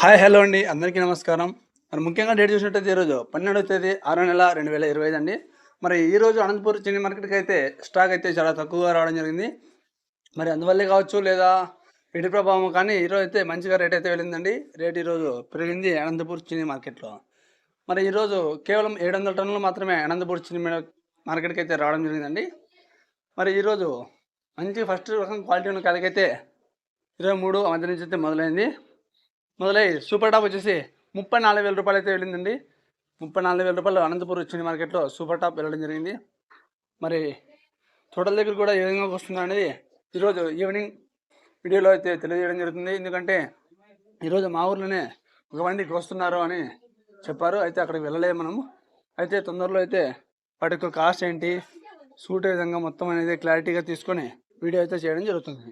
Hi hello అండి. అందరికీ నమస్కారం. మరి ముఖ్యంగా డేట్ చూసినట్టయితే ఈరోజు పన్నెండవ తేదీ ఆరో నెల రెండు వేల ఇరవై ఐదు అండి. మరి ఈరోజు అనంతపూర్ చిన్ని మార్కెట్కి అయితే స్టాక్ అయితే చాలా తక్కువగా రావడం జరిగింది. మరి అందువల్లే కావచ్చు లేదా ఇటు ప్రభావం కానీ ఈరోజు అయితే మంచిగా రేట్ అయితే వెళ్ళిందండి. రేట్ ఈరోజు పెరిగింది అనంతపూర్ చిన్ని మార్కెట్లో. మరి ఈరోజు కేవలం ఏడు వందల టన్నులు మాత్రమే అనంతపూర్ చిన్ని మార్కెట్కి అయితే రావడం జరిగిందండి. మరి ఈరోజు మంచి ఫస్ట్ రకం క్వాలిటీ ఉన్న కాయలకైతే ఇరవై మూడు మధ్య నుంచి అయితే మొదలైంది. మొదలై సూపర్ టాప్ వచ్చేసి ముప్పై నాలుగు వేల రూపాయలు అయితే వెళ్ళిందండి. ముప్పై నాలుగు వేల రూపాయలు అనంతపురం వచ్చింది మార్కెట్లో సూపర్ టాప్ వెళ్ళడం జరిగింది. మరి తోటల దగ్గర కూడా ఏ విధంగా వస్తుందో అనేది ఈరోజు ఈవినింగ్ వీడియోలో అయితే తెలియజేయడం జరుగుతుంది. ఎందుకంటే ఈరోజు మా ఊర్లోనే ఒక మందికి వస్తున్నారు అని చెప్పారు. అయితే అక్కడికి వెళ్ళలేము మనము అయితే తొందరలో అయితే వాటి యొక్క కాస్ట్ ఏంటి సూట్ విధంగా మొత్తం అనేది క్లారిటీగా తీసుకొని వీడియో అయితే చేయడం జరుగుతుంది.